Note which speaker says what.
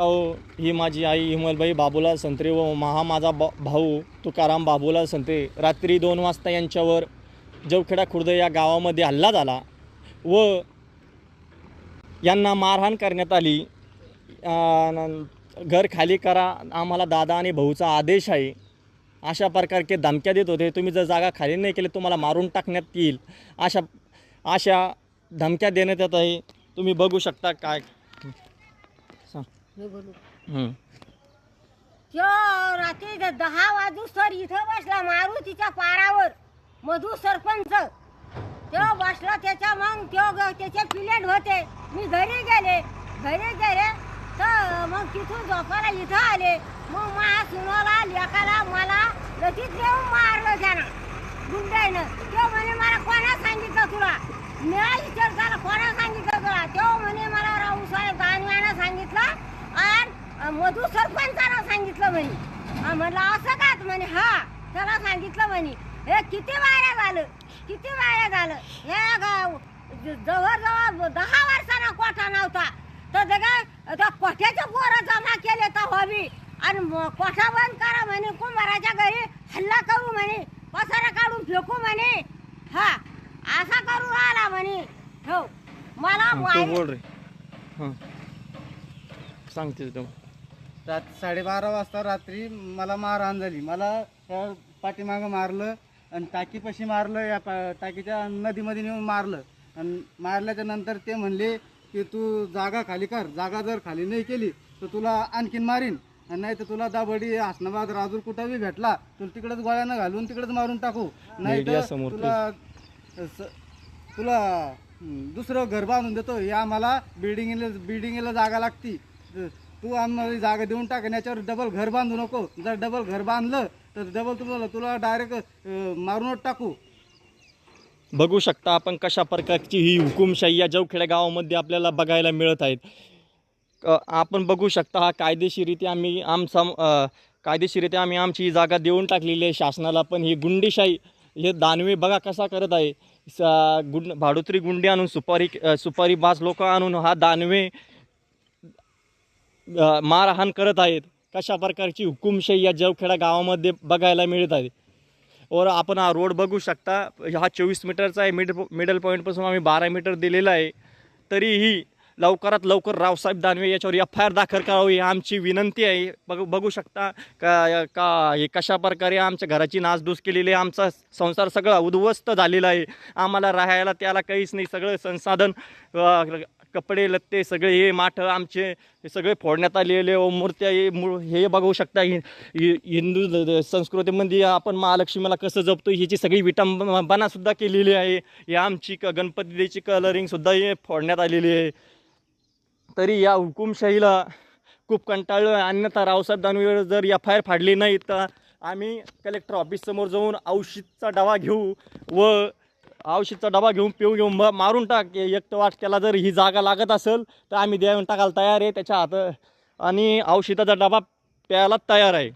Speaker 1: अहो ही माझी आई हिमलबाई बाबूलाल संत्रे व महा माझा ब भाऊ तुकाराम बाबूलाल संत्रे रात्री दोन वाजता यांच्यावर जवखेडा खुर्द या गावामध्ये हल्ला झाला व यांना मारहाण करण्यात आली. घर खाली करा आम्हाला दादा आणि भाऊचा आदेश आहे. अशा प्रकारचे धमक्या देत होते. तुम्ही जर जागा खाली नाही केली तुम्हाला मारून टाकण्यात येईल. अशा अशा धमक्या देण्यात येत आहे. तुम्ही बघू शकता काय
Speaker 2: मी बोलू. त्यो रात्री द- दहा वाजू सर इथं बसला मारुतीच्या पारावर. मधु सरपंच. त्यो बसला त्याच्या मग त्यो ग- त्याचे पिलेट होते. मी घरी गेले. घरी गेले तर मग तिथून झोपायला इथं आले. मग मा सुनाला लेकाला मला लगेच देऊन मारलं त्यानं. गुंडाईनं त्यो म्हणे मला कोणा सांगितलं तुला? मी विचार झाला कोणा सांगितलं तुला त्यो म्हणे मला राऊसाहेब दानव्यानं सांगितलं आणि मधु सरपंचानं सांगितलं म्हणे. म्हणलं असं का म्हणे? हा त्याला सांगितलं म्हणे. हे किती वाया झालं? किती वाया झालं? हे गाव जवळ जवळ दहा वर्षांना कोठा नव्हता. तर ते काय त्या कोठ्याचे पोरं जमा केले तर हवी आणि कोठा बंद करा म्हणे कुंभाराच्या घरी हल्ला करू म्हणे पसारा काढून फेकू म्हणे. हा असा करू राहिला म्हणे. हो मला
Speaker 1: सांगते
Speaker 3: रात साडेबारा वाजता रात्री मला मारहाण झाली मला त्या पाठीमागं मारलं आणि टाकीपाशी मारलं या पा टाकीच्या नदीमध्ये नेऊन मारलं. आणि मारल्याच्या नंतर ते म्हणले की तू जागा खाली कर. जागा जर खाली नाही केली तर तुला आणखीन मारीन. आणि नाही तर तुला दाबडी हसनाबाद राजूर कुठं बी भेटला तुला तिकडेच गोळ्यानं घालून तिकडेच मारून टाकू. नाही तर तुला स- तुला हं, दुसरं घर बांधून देतो. हे आम्हाला बिल्डिंगला बिल्डिंगला जागा लागती. तू आम्हाला जागा देऊन टाक आणि याच्यावर डबल घर बांधू नको. जर डबल घर बांधलं तर डबल तुला तुला डायरेक्ट मारूनच टाकू.
Speaker 1: बघू शकता आपण कशा प्रकारची ही हुकुमशाही या जवखेड्या गावामध्ये आपल्याला बघायला मिळत आहेत. आपण बघू शकता हा कायदेशीरित्या आम्ही आमचा कायदेशीरित्या आम्ही आमची ही जागा देऊन टाकलेली आहे शासनाला पण ही गुंडीशाही हे दानवे बघा कसा करत आहे. सा गुंड भाडोत्री गुंडी आणून सुपारी सुपारी बाज लोक आणून हा दानवे मारहाण करत आहेत. कशा प्रकारची हुकुमशाही या जवखेडा गावामध्ये बघायला मिळत आहे? और आपण हा रोड बघू शकता. हा चोवीस मीटरचा आहे. मिड मिडल पॉईंटपासून आम्ही बारा मीटर दिलेला आहे. तरीही लवकरात लवकर रावसाहेब दानवे याच्यावर एफ आय आर दाखल करावी आमची विनंती आहे. बघ बघू शकता का का हे कशा प्रकारे आमच्या घराची नासधूस केलेली आहे. आमचा संसार सगळा उद्ध्वस्त झालेला आहे. आम्हाला राहायला त्याला काहीच नाही. सगळं संसाधन कपडे लत्ते सगळे हे माठ आमचे हे सगळे फोडण्यात आलेले व मूर्त्या हे मूळ हे बघू शकता हि- हिंदू द- संस्कृतीमध्ये आपण महालक्ष्मीला कसं जपतो ह्याची सगळी विटंबनासुद्धा केलेली आहे. हे आमची क गणपतीची कलरिंगसुद्धा हे फोडण्यात आलेली आहे. तरी या हुकुमशाहीला खूप कंटाळलं अन्यथा रावसाहेब दानवेवर जर एफ आय आर फाडली नाही तर आम्ही कलेक्टर ऑफिससमोर जाऊन औषधचा डबा घेऊ व औषधचा डबा घेऊन पिऊ घेऊन म मारून टाक. एकटं तर वाट जर ही जागा लागत असेल तर आम्ही देऊन टाकायला तयार आहे त्याच्या हात. आणि औषधाचा डबा प्यायला तयार आहे.